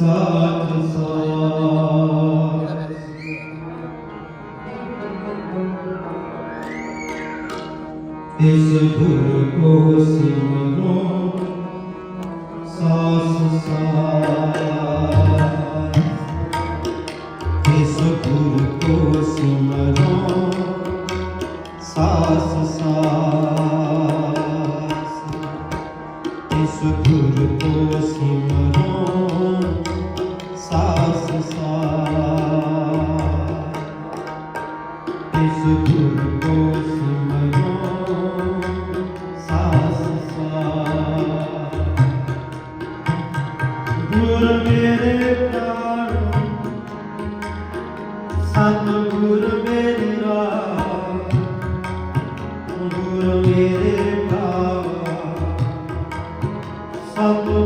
ਸਾਚ ਸਾਚ ਇਸ ਗੁਰ ਕੋ ਸਤਿਗੁਰ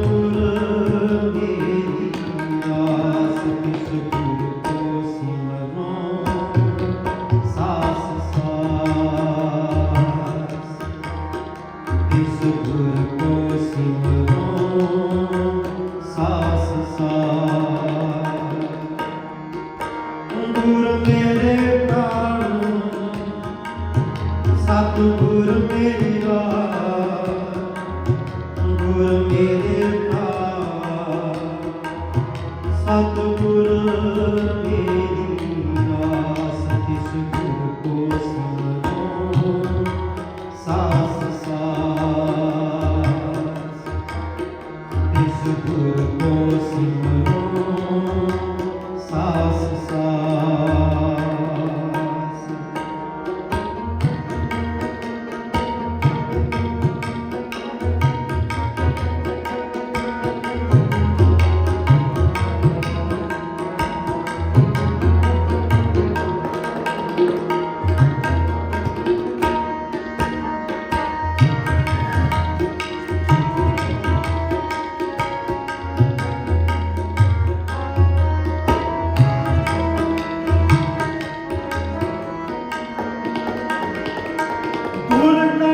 ਗੁਰ ਕਾ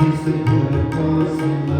ਇਸ ਗੁਰ ਕੋ ਸਿਮਰੋ ਸਾਸ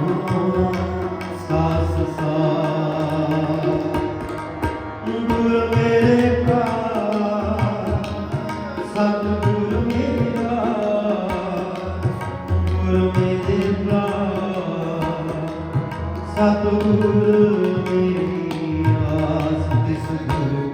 ਸਤਿਗੁਰ ਮੇਰੀ ਆਸ ਤਿਸ ਗੁਰ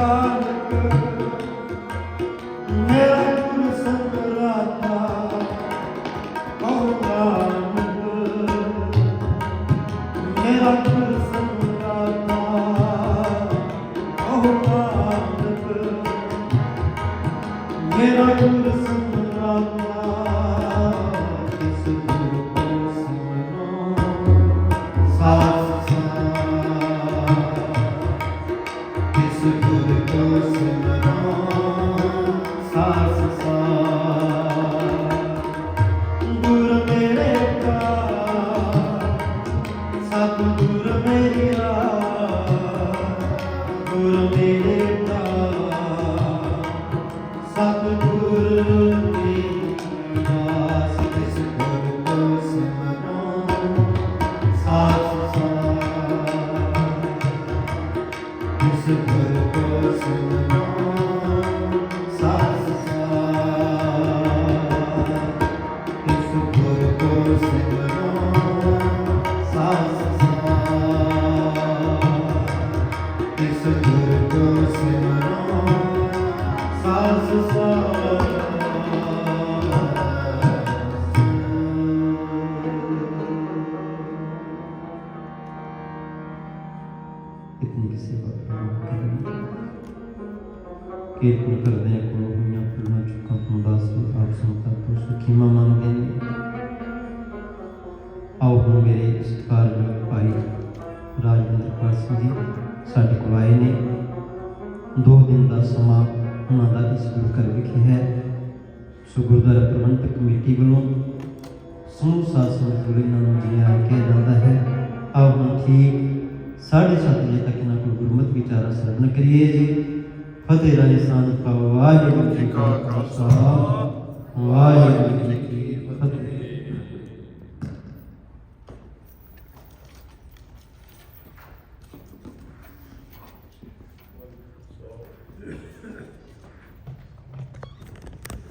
ਹੋ ਇਤਨੀ ਕੀ ਕਰਨੀ ਕੀਰਤਨ ਕਰਦੇ ਕੋਲ ਹੋਈਆਂ ਫੁੱਲਾਂ ਚੁੱਕਾਂ ਤੋਂ ਦਾਸ ਆਪ ਸੰਤਾਂ ਤੋਂ ਸੁਖੀ ਮੰਗਦੇ ਨੇ ਆਓ ਹੁਣ ਮੇਰੇ ਸਤਿਕਾਰਯੋਗ ਭਾਈ ਰਾਜਿੰਦਰ ਪਾਲ ਜੀ, ਸਾਡੇ ਕੋਲ ਆਏ ਨੇ। ਦੋ ਦਿਨ ਦਾ ਸਮਾਂ ਉਹਨਾਂ ਦਾ ਇਸ ਗੁਰੂ ਵਿਖੇ ਹੈ। ਸੋ ਗੁਰਦੁਆਰਾ ਪ੍ਰਬੰਧਕ ਕਮੇਟੀ ਵੱਲੋਂ ਸਮੂਹ ਸਾਧ ਸੰਗਤ ਵੱਲੋਂ ਇਹਨਾਂ ਨੂੰ ਕਿਹਾ ਜਾਂਦਾ ਹੈ। ਆਓ ਹੁਣ ਠੀਕ ਸਾਢੇ ਸੱਤ ਵਜੇ ਤੱਕ ਨਾ ਕੋਈ ਗੁਰਮਤਿ ਵਿਚਾਰਾ ਸਰਵਣ ਕਰੀਏ ਜੀ। ਫਤਿਹ ਰਾਜੇ ਸਾਧ ਕਾ ਵਾਹਿਗੁਰੂ ਜੀ ਕਾ ਖਾਲਸਾ। ਵਾਹਿਗੁਰੂ ਜੀ ਕੀ